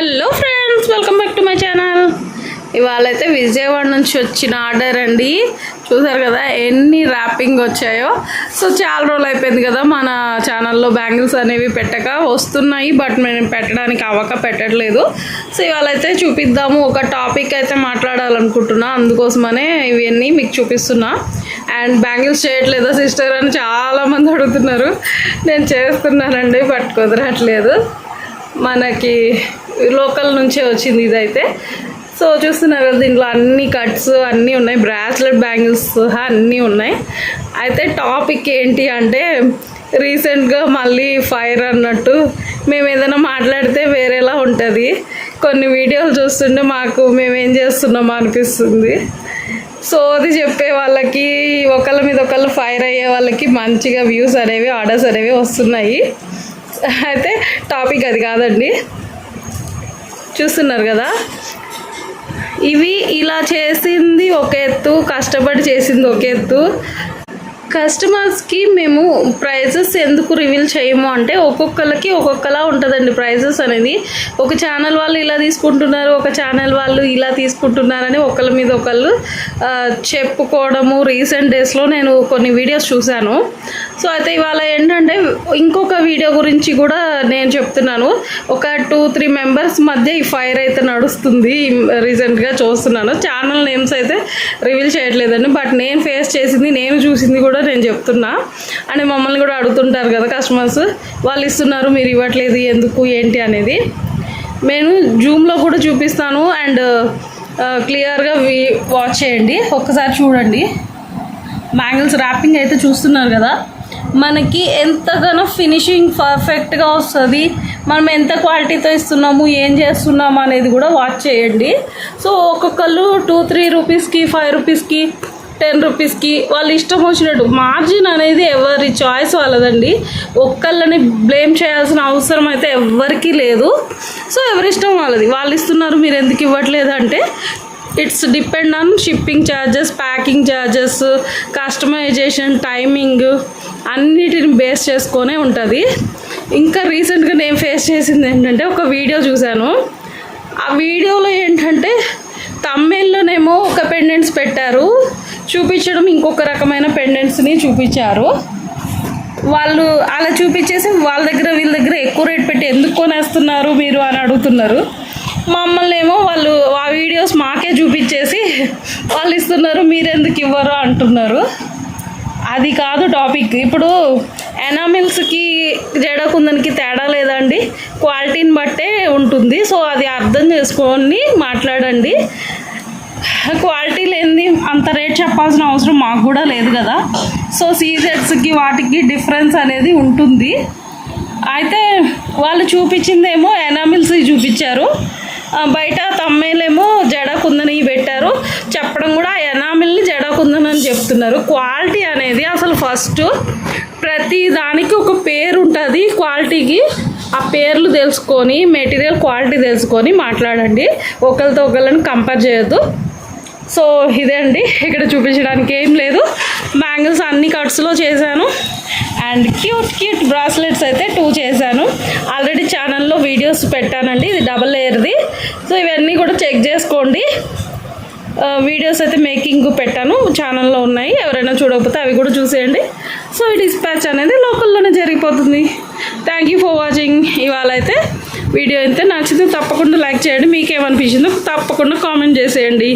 Hello friends welcome back to my channel ఇవాళ అయితే విజయవాడ నుంచి వచ్చిన ఆర్డర్ అండి. చూసారు కదా ఎన్ని ర్యాపింగ్ వచ్చాయో. సో చాలా రోజులు అయిపోయింది కదా మన ఛానల్లో బ్యాంగిల్స్ అనేవి పెట్టక వస్తున్నాయి బట్ మేము పెట్టడానికి అవ్వక పెట్టట్లేదు. సో ఇవాళైతే చూపిద్దాము. ఒక టాపిక్ అయితే మాట్లాడాలనుకుంటున్నా అందుకోసమనే ఇవన్నీ మీకు చూపిస్తున్నా. అండ్ బ్యాంగిల్స్ చేయట్లేదా సిస్టర్ అని చాలామంది అడుగుతున్నారు. నేను చేస్తున్నానండి బట్ కుదరట్లేదు మనకి లోకల్ నుంచే వచ్చింది ఇదైతే. సో చూస్తున్నారు కదా దీంట్లో అన్ని కట్స్ అన్నీ ఉన్నాయి. బ్రాస్లెట్ బ్యాంగిల్స్ సహా అన్నీ ఉన్నాయి. అయితే టాపిక్ ఏంటి అంటే రీసెంట్గా మళ్ళీ ఫైర్ అన్నట్టు మేము ఏదైనా మాట్లాడితే వేరేలా ఉంటుంది. కొన్ని వీడియోలు చూస్తుంటే మాకు మేము ఏం చేస్తున్నామో అనిపిస్తుంది. సో అది చెప్పే వాళ్ళకి ఒకళ్ళ మీద ఒకళ్ళు ఫైర్ అయ్యే వాళ్ళకి మంచిగా వ్యూస్ అనేవి ఆర్డర్స్ అనేవి వస్తున్నాయి. అయితే టాపిక్ అది కాదండి. చూస్తున్నారు కదా? ఇవి ఇలా చేసింది ఒక ఎత్తు కష్టపడి చేసింది ఒక ఎత్తు. కస్టమర్స్కి మేము ప్రైజెస్ ఎందుకు రివీల్ చేయము అంటే ఒక్కొక్కరికి ఒక్కొక్కలా ఉంటుందండి ప్రైజెస్ అనేది. ఒక ఛానల్ వాళ్ళు ఇలా తీసుకుంటున్నారు ఒక ఛానల్ వాళ్ళు ఇలా తీసుకుంటున్నారని ఒకళ్ళ మీద ఒకళ్ళు చెప్పుకోవడము. రీసెంట్ డేస్లో నేను కొన్ని వీడియోస్ చూశాను. సో అయితే ఇవాళ ఏంటంటే ఇంకొక వీడియో గురించి కూడా నేను చెప్తున్నాను. ఒక టూ త్రీ మెంబర్స్ మధ్య ఈ ఫైర్ అయితే నడుస్తుంది రీసెంట్గా చూస్తున్నాను. ఛానల్ నేమ్స్ అయితే రివీల్ చేయట్లేదండి. బట్ నేను ఫేస్ చేసింది నేను చూసింది కూడా నేను చెప్తున్నా. అని మమ్మల్ని కూడా అడుగుతుంటారు కదా కస్టమర్స్ వాళ్ళు ఇస్తున్నారు మీరు ఇవ్వట్లేదు ఎందుకు ఏంటి అనేది. నేను జూమ్లో కూడా చూపిస్తాను అండ్ క్లియర్గా వాచ్ చేయండి. ఒక్కసారి చూడండి. బ్యాంగిల్స్ ర్యాపింగ్ అయితే చూస్తున్నారు కదా. మనకి ఎంతగానో ఫినిషింగ్ పర్ఫెక్ట్గా వస్తుంది. మనం ఎంత క్వాలిటీతో ఇస్తున్నాము ఏం చేస్తున్నాము అనేది కూడా వాచ్ చేయండి. సో ఒక్కొక్కళ్ళు టూ త్రీ రూపీస్కి ఫైవ్ రూపీస్కి టెన్ రూపీస్కి వాళ్ళు ఇష్టం వచ్చినట్టు. మార్జిన్ అనేది ఎవరి చాయిస్ వాళ్ళదండి. ఒక్కళ్ళని బ్లేమ్ చేయాల్సిన అవసరం అయితే ఎవ్వరికీ లేదు. సో ఎవరి ఇష్టం వాళ్ళది. వాళ్ళు ఇస్తున్నారు మీరు ఎందుకు ఇవ్వట్లేదు అంటే it's depend on shipping charges packing charges customization timing అన్నిటిని బేస్ చేసుకొనే ఉంటుంది. ఇంకా రీసెంట్గా నేను ఫేస్ చేసింది ఏంటంటే ఒక వీడియో చూశాను. ఆ వీడియోలో ఏంటంటే తమిళ్ళోనేమో ఒక పెండెంట్స్ పెట్టారు. చూపించడం ఇంకొక రకమైన పెండెంట్స్ని చూపించారు. వాళ్ళు అలా చూపించేసి వాళ్ళ దగ్గర వీళ్ళ దగ్గర ఎక్కువ రేట్ పెట్టి ఎందుకు కొనేస్తున్నారు మీరు అని అడుగుతున్నారు. మమ్మల్ని ఏమో వాళ్ళు ఆ వీడియోస్ మాకే చూపించేసి వాళ్ళు ఇస్తున్నారు మీరెందుకు ఇవ్వరు అంటున్నారు. అది కాదు టాపిక్ ఇప్పుడు ఎనామిల్స్కి జడకుందనికి తేడా లేదండి. క్వాలిటీని బట్టే ఉంటుంది. సో అది అర్థం చేసుకొని మాట్లాడండి. క్వాలిటీ అంత రేట్ చెప్పాల్సిన అవసరం మాకు కూడా లేదు కదా. సో సీజెట్స్కి వాటికి డిఫరెన్స్ అనేది ఉంటుంది. అయితే వాళ్ళు చూపించిందేమో ఎనామిల్స్ చూపించారు. బయట తమ్మేలేమో జడ కుందని పెట్టారు. చెప్పడం కూడా ఎనామిల్ని జడ కుందని చెప్తున్నారు. క్వాలిటీ అనేది అసలు ఫస్ట్ ప్రతి దానికి ఒక పేరు ఉంటుంది. క్వాలిటీకి ఆ పేర్లు తెలుసుకొని మెటీరియల్ క్వాలిటీ తెలుసుకొని మాట్లాడండి. ఒకరితో ఒకళ్ళని కంపేర్ చేయొద్దు. సో ఇదే అండి. ఇక్కడ చూపించడానికి ఏం లేదు. బ్యాంగిల్స్ అన్ని కట్స్లో చేశాను. అండ్ క్యూట్ క్యూట్ బ్రాస్లెట్స్ అయితే టూ చేశాను. ఆల్రెడీ ఛానల్లో వీడియోస్ పెట్టానండి. ఇది డబల్ లేయర్ది సో ఇవన్నీ కూడా చెక్ చేసుకోండి. Uh, వీడియోస్ అయితే మేకింగ్ పెట్టాను. ఛానల్లో ఉన్నాయి. ఎవరైనా చూడకపోతే అవి కూడా చూసేయండి. సో ఈ డిస్పాచ్ అనేది లోకల్లోనే జరిగిపోతుంది. థ్యాంక్ యూ ఫర్ వాచింగ్ ఇవాళ అయితే వీడియో అయితే నచ్చితే తప్పకుండా లైక్ చేయండి. మీకేమనిపించిందో తప్పకుండా కామెంట్ చేసేయండి.